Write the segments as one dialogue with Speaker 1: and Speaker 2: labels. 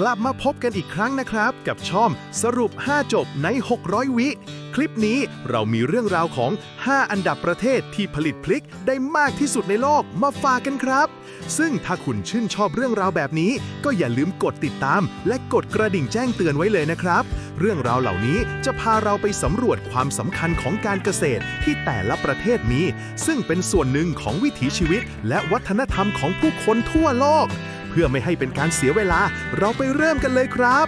Speaker 1: กลับมาพบกันอีกครั้งนะครับ กับช่องสรุป 5 จบใน 600 วิ คลิปนี้เรามีเรื่องราวของ 5 อันดับประเทศที่ผลิตพริกได้มากที่สุดในโลกมาฝากกันครับ ซึ่งถ้าคุณชื่นชอบเรื่องราวแบบนี้ ก็อย่าลืมกดติดตาม และกดกระดิ่งแจ้งเตือนไว้เลยนะครับ เรื่องราวเหล่านี้จะพาเราไปสำรวจความสำคัญของการเกษตรที่แต่ละประเทศมี ซึ่งเป็นส่วนหนึ่งของวิถีชีวิต และวัฒนธรรมของผู้คนทั่วโลก พื่อไม่ให้เป็นการเสียเวลา เราไปเริ่มกันเลยครับ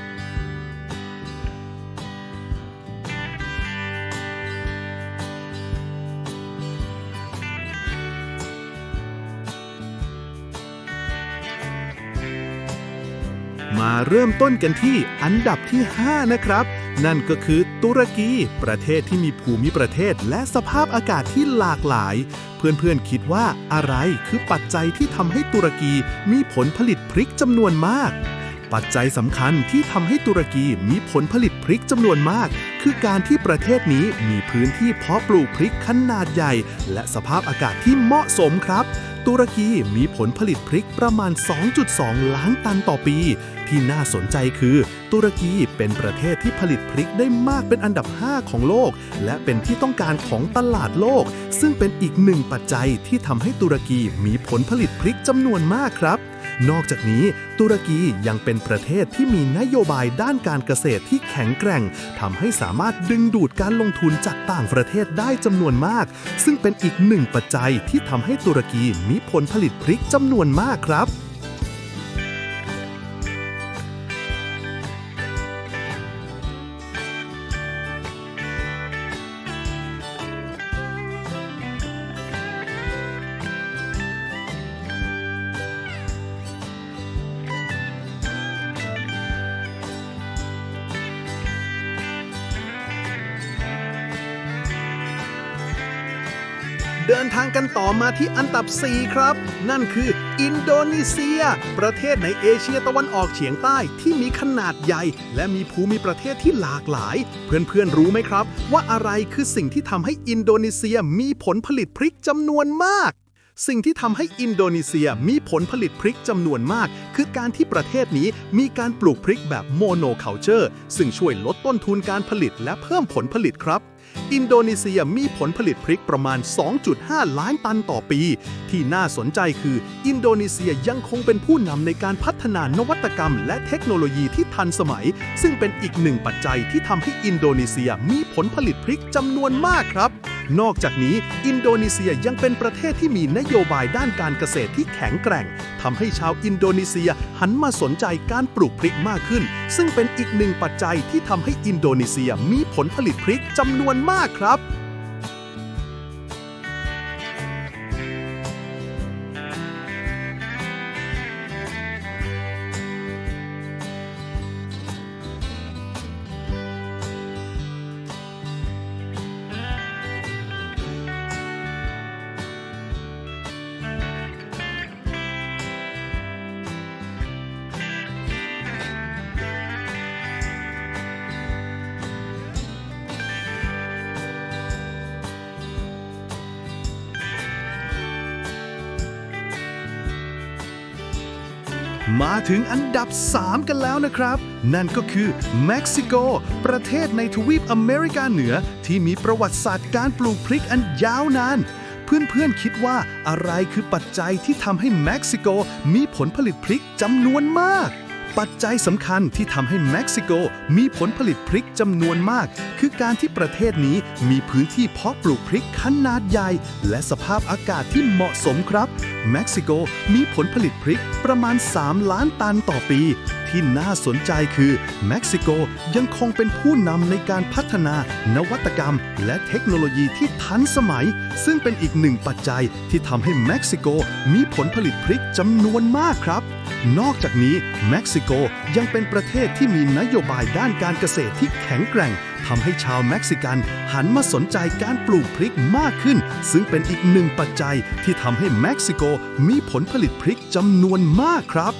Speaker 1: มาเริ่มต้นกันที่อันดับที่ 5 นะครับ นั่นก็คือตุรกี ประเทศที่มีภูมิประเทศและสภาพอากาศที่หลากหลาย เพื่อนๆคิดว่าอะไรคือปัจจัยที่ทำให้ตุรกีมีผลผลิตพริกจำนวนมาก ปัจจัยสำคัญที่ทำให้ตุรกีมีผลผลิตพริกจำนวนมาก คือการที่ประเทศนี้มีพื้นที่เพาะปลูกพริกขนาดใหญ่ และสภาพอากาศที่เหมาะสมครับ ตุรกีมีผลผลิตพริกประมาณ 2.2 ล้านตันต่อปี ที่น่าสนใจคือ ตุรกีเป็นประเทศที่ผลิตพริกได้มากเป็นอันดับ 5 ของโลก และเป็นที่ต้องการของตลาดโลก ซึ่งเป็นอีกหนึ่งปัจจัยที่ทำให้ตุรกีมีผลผลิตพริกจำนวนมากครับนอกจากนี้ตุรกียังเป็นประเทศที่มีนโยบายด้านการเกษตรที่แข็งแกร่งทำให้สามารถดึงดูดการลงทุนจากต่างประเทศได้จำนวนมาก ซึ่งเป็นอีกหนึ่งปัจจัยที่ทำให้ตุรกีมีผลผลิตพริกจำนวนมากครับ เดินทางกันต่อมาที่อันดับ 4 ครับ นั่นคืออินโดนีเซีย ประเทศในเอเชียตะวันออกเฉียงใต้ที่มีขนาดใหญ่ และมีภูมิประเทศที่หลากหลาย เพื่อนๆรู้ไหมครับ ว่าอะไรคือสิ่งที่ทำให้อินโดนีเซียมีผลผลิตพริกจำนวนมาก สิ่งที่ทำให้อินโดนีเซียมีผลผลิตพริกจำนวนมาก คือการที่ประเทศนี้มีการปลูกพริกแบบโมโนเคาเจอร์ ซึ่งช่วยลดต้นทุนการผลิตและเพิ่มผลผลิตครับ อินโดนีเซียมีผลผลิตพริกประมาณ 2.5 ล้านตันต่อปี ที่น่าสนใจคือ อินโดนีเซียยังคงเป็นผู้นำในการพัฒนานวัตกรรม และเทคโนโลยีที่ทันสมัย ซึ่งเป็นอีกหนึ่งปัจจัยที่ทำให้อินโดนีเซียมีผลผลิตพริกจำนวนมากครับ นอกจากนี้ อินโดนีเซียยังเป็นประเทศที่มีนโยบายด้านการเกษตรที่แข็งแกร่งทำให้ชาวอินโดนีเซียหันมาสนใจการปลูกพริกมากขึ้น ซึ่งเป็นอีกหนึ่งปัจจัยที่ทำให้อินโดนีเซียมีผลผลิตพริกจำนวนมากครับ มาถึงอันดับ 3 กันแล้วนะครับ นั่นก็คือเม็กซิโก ประเทศในทวีปอเมริกาเหนือ ที่มีประวัติศาสตร์การปลูกพริกอันยาวนาน เพื่อนๆคิดว่าอะไรคือปัจจัยที่ทำให้เม็กซิโกมีผลผลิตพริกจำนวนมาก ปัจจัยสำคัญที่ทำให้เม็กซิโกมีผลผลิตพริกจำนวนมาก คือการที่ประเทศนี้มีพื้นที่เพาะปลูกพริกขนาดใหญ่ และสภาพอากาศที่เหมาะสมครับ เม็กซิโกมีผลผลิตพริกประมาณ 3 ล้านตันต่อปี ที่น่าสนใจคือเม็กซิโกยังคงเป็นผู้นำในการพัฒนานวัตกรรม และเทคโนโลยีที่ทันสมัย ซึ่งเป็นอีกหนึ่งปัจจัยที่ทำให้เม็กซิโกมีผลผลิตพริกจำนวนมากครับ นอกจากนี้เม็กซิโกยังเป็นประเทศที่มีนโยบายด้านการเกษตรที่แข็งแกร่งทำให้ชาวเม็กซิกันหันมาสนใจการปลูกพริกมากขึ้น ซึ่งเป็นอีกหนึ่งปัจจัยที่ทำให้เม็กซิโกมีผลผลิตพริกจำนวนมากครับ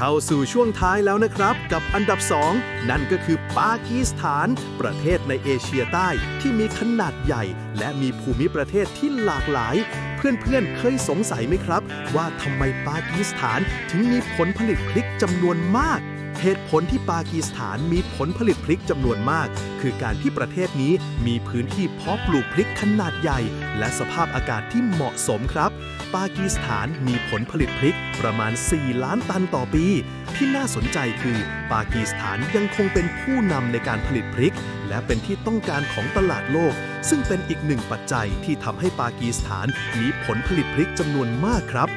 Speaker 1: เข้าสู่ช่วงท้ายแล้วนะครับ กับอันดับ 2 นั่นก็คือปากีสถาน ประเทศในเอเชียใต้ที่มีขนาดใหญ่ และมีภูมิประเทศที่หลากหลาย เพื่อนๆ เคยสงสัยไหมครับ ว่าทำไมปากีสถานถึงมีผลผลิตพลิกจำนวนมาก เหตุผลที่ปากีสถานมีผลผลิตพริกจำนวนมาก คือการที่ประเทศนี้มีพื้นที่เพาะปลูกพริกขนาดใหญ่ และสภาพอากาศที่เหมาะสมครับ ปากีสถานมีผลผลิตพริกประมาณ 4 ล้านตันต่อปี ที่น่าสนใจคือ ปากีสถานยังคงเป็นผู้นำในการผลิตพริก และเป็นที่ต้องการของตลาดโลก ซึ่งเป็นอีกหนึ่งปัจจัยที่ทำให้ปากีสถานมีผลผลิตพริกจำนวนมากครับ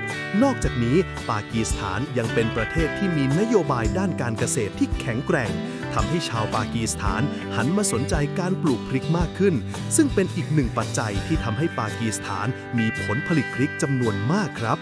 Speaker 1: นอกจากนี้ปากีสถานยังเป็นประเทศที่มีนโยบายด้านการการเกษตรที่แข็งแกร่งทำให้ชาวปากีสถานหันมาสนใจการปลูกพริกมากขึ้น ซึ่งเป็นอีกหนึ่งปัจจัยที่ทำให้ปากีสถานมีผลผลิตพริกจำนวนมากครับ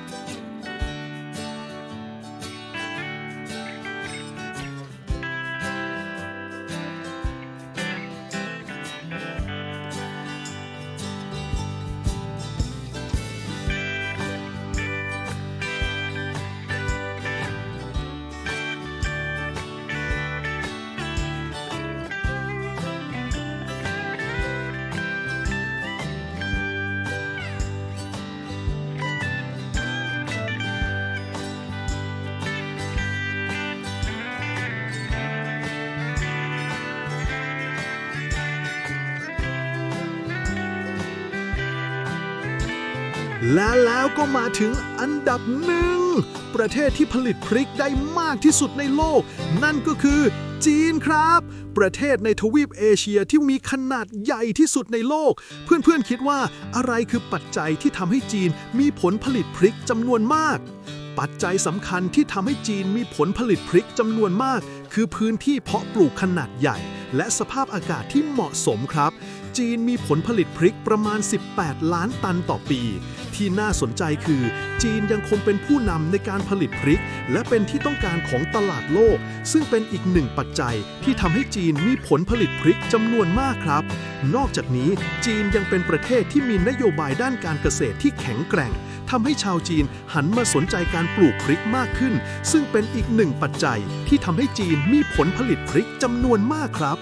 Speaker 1: และแล้วก็มาถึงอันดับหนึ่ง ประเทศที่ผลิตพริกได้มากที่สุดในโลก นั่นก็คือจีนครับ ประเทศในทวีปเอเชียที่มีขนาดใหญ่ที่สุดในโลก เพื่อนๆคิดว่าอะไรคือปัจจัยที่ทำให้จีนมีผลผลิตพริกจำนวนมาก ปัจจัยสำคัญที่ทำให้จีนมีผลผลิตพริกจำนวนมาก คือพื้นที่เพาะปลูกขนาดใหญ่ และสภาพอากาศที่เหมาะสมครับ จีนมีผลผลิตพริกประมาณ 18 ล้านตันต่อปี ที่น่าสนใจคือ จีนยังคงเป็นผู้นำในการผลิตพริก และเป็นที่ต้องการของตลาดโลก ซึ่งเป็นอีกหนึ่งปัจจัยที่ทำให้จีนมีผลผลิตพริกจำนวนมากครับ นอกจากนี้จีนยังเป็นประเทศที่มีนโยบายด้านการเกษตรที่แข็งแกร่งทำให้ชาวจีนหันมาสนใจการปลูกพริกมากขึ้น ซึ่งเป็นอีกหนึ่งปัจจัยที่ทำให้จีนมีผลผลิตพริกจำนวนมากครับ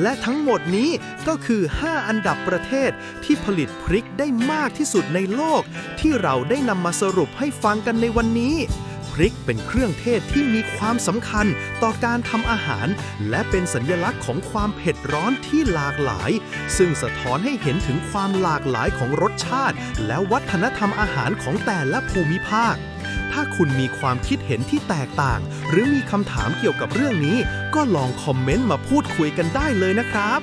Speaker 1: และทั้งหมดนี้ก็คือ 5 อันดับประเทศที่ผลิตพริกได้มากที่สุดในโลก ที่เราได้นำมาสรุปให้ฟังกันในวันนี้ พริกเป็นเครื่องเทศที่มีความสำคัญต่อการทำอาหาร และเป็นสัญลักษณ์ของความเผ็ดร้อนที่หลากหลาย ซึ่งสะท้อนให้เห็นถึงความหลากหลายของรสชาติ และวัฒนธรรมอาหารของแต่ละภูมิภาค ถ้าคุณมีความคิดเห็นที่แตกต่าง หรือมีคำถามเกี่ยวกับเรื่องนี้ ก็ลองคอมเมนต์มาพูดคุยกันได้เลยนะครับ